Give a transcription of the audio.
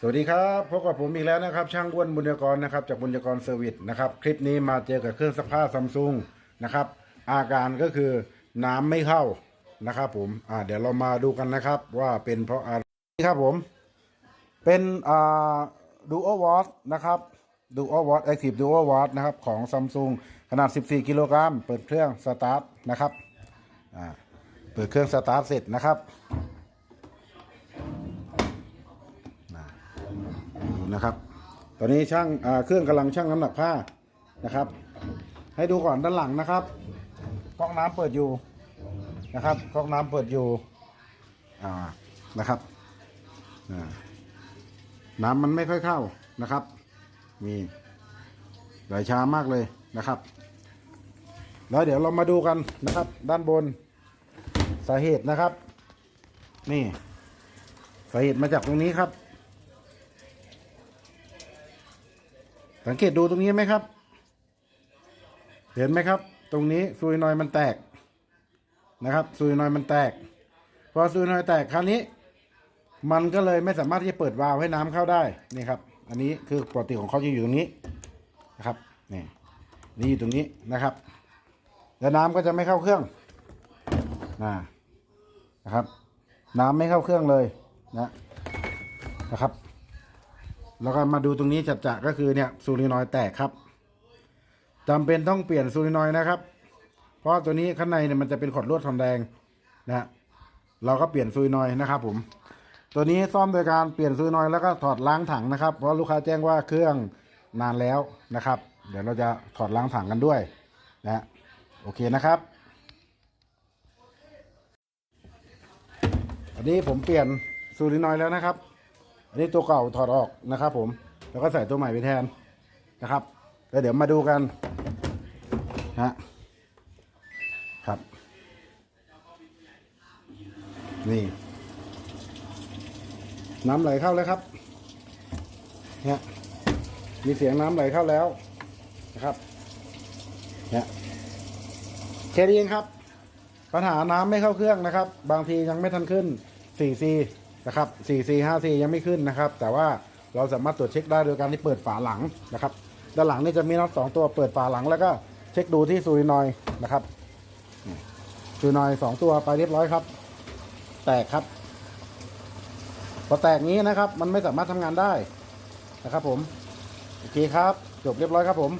สวัสดีครับพบกับผมอีกแล้วนะครับ ช่างอ้วนบุญยกรนะครับจากบุญยกรเซอร์วิสนะครับ คลิปนี้มาเจอกับเครื่องซักผ้าซัมซุงนะครับ อาการก็คือน้ำไม่เข้านะครับ ผมอ่าเดี๋ยวเรามาดูกันนะครับ ว่าเป็นเพราะอะไรครับผม เป็นอ่าดูโอวอตนะครับดูโอวอตแอคทีฟดูโอวอตนะครับของซัมซุงขนาด 14 กิโลกรัมเปิดเครื่องสตาร์ทนะครับอ่าเปิดเครื่องสตาร์ทเสร็จนะครับ นะครับ ตอนนี้ช่างเครื่องกำลังช่างน้ำหนักผ้านะครับ ให้ดูก่อนด้านหลังนะครับก๊อกน้ำเปิดอยู่นะครับก๊อกน้ำเปิดอยู่อ่านะครับน้ำมันไม่ค่อยเข้านะครับมีไหลช้ามากเลยนะครับแล้วเดี๋ยวเรามาดูกันนะครับ ด้านบนสาเหตุนะครับ นี่สาเหตุมาจากตรงนี้ครับ สังเกตดูตรงนี้ไหมครับ เห็นไหมครับ ตรงนี้ซุยนอยมันแตกนะครับซุยนอยมันแตก พอซุยนอยแตกคราวนี้ มันก็เลยไม่สามารถที่จะเปิดวาล์วให้น้ำเข้าได้นี่ครับ อันนี้คือปกติของเขาจะอยู่ตรงนี้นะครับนี่นี่อยู่ตรงนี้นะครับ แล้วน้ำก็จะไม่เข้าเครื่องนะนะครับ น้ำไม่เข้าเครื่องเลยนะนะครับ แล้วก็มาดูตรงนี้จัดจะก็คือเนี่ยซูรินอยแตกครับจำเป็นต้องเปลี่ยนซูรินอยนะครับ เพราะตัวนี้ข้างในเนี่ยมันจะเป็นขดลวดทองแดงนะเราก็เปลี่ยนซูรินอยนะครับ ผม ตัวนี้ซ่อมโดยการเปลี่ยนซูรินอยแล้วก็ถอดล้างถังนะครับ เพราะลูกค้าแจ้งว่าเครื่องนานแล้วนะครับ เดี๋ยวเราจะถอดล้างถังกันด้วยนะโอเคนะครับอันนี้ผมเปลี่ยนซูรินอยแล้วนะครับ อันนี้ตัวเก่าถอดออกนะครับ ผม แล้วก็ใส่ตัวใหม่ไปแทนนะครับ แล้วเดี๋ยวมาดูกันนะครับ นี่ น้ำไหลเข้าแล้วครับเนี่ยมีเสียงน้ำไหลเข้าแล้วนะครับเนี่ยแค่นี้เองครับ ปัญหาน้ำไม่เข้าเครื่องนะครับ บางทียังไม่ทันขึ้น 4C นะครับ 4C 5C ยังไม่ขึ้นนะครับ แต่ว่าเราสามารถตรวจเช็คได้โดยการที่เปิดฝาหลังนะครับ ด้านหลังนี่จะมีน็อตสองตัวเปิดฝาหลังแล้วก็เช็คดูที่ซูรินอยนะครับซูรินอยด์สองตัวไปเรียบร้อยครับ แตกครับ พอแตกนี้นะครับ มันไม่สามารถทำงานได้นะครับ ผมโอเคครับ จบเรียบร้อยครับผม